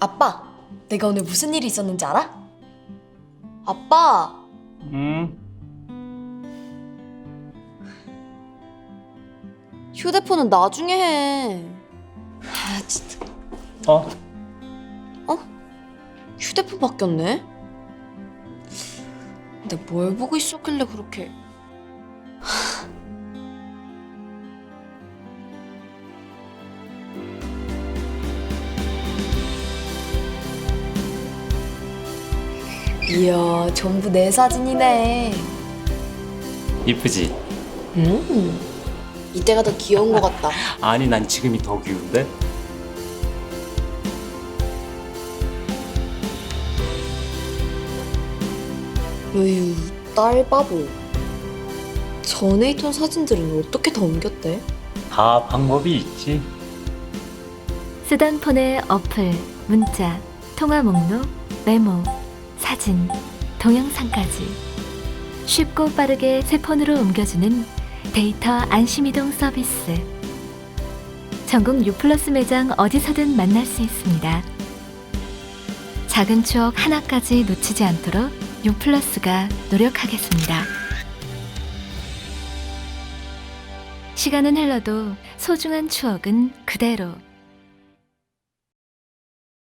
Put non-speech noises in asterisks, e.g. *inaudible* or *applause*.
아빠, 내가 오늘 무슨 일이 있었는지 알아? 아빠, 음, 휴대폰은 나중에 해. 아, 진짜. 어? 휴대폰 바뀌었네? 근데 뭘 보고 있었길래 그렇게. 이야, 전부 내 사진이네. 이쁘지? 음. 이때가 더 귀여운 것 같다. *laughs* 아니, 난 지금이 더 귀여운데? 어휴, 딸 바보. 전에 있던 사진들은 어떻게 다 옮겼대? 다 방법이 있지. 쓰던 폰의 어플, 문자, 통화 목록, 메모, 사진, 동영상까지 쉽고 빠르게 새 폰으로 옮겨주는 데이터 안심이동 서비스. 전국 유플러스 매장 어디서든 만날 수 있습니다. 작은 추억 하나까지 놓치지 않도록 유플러스가 노력하겠습니다. 시간은 흘러도 소중한 추억은 그대로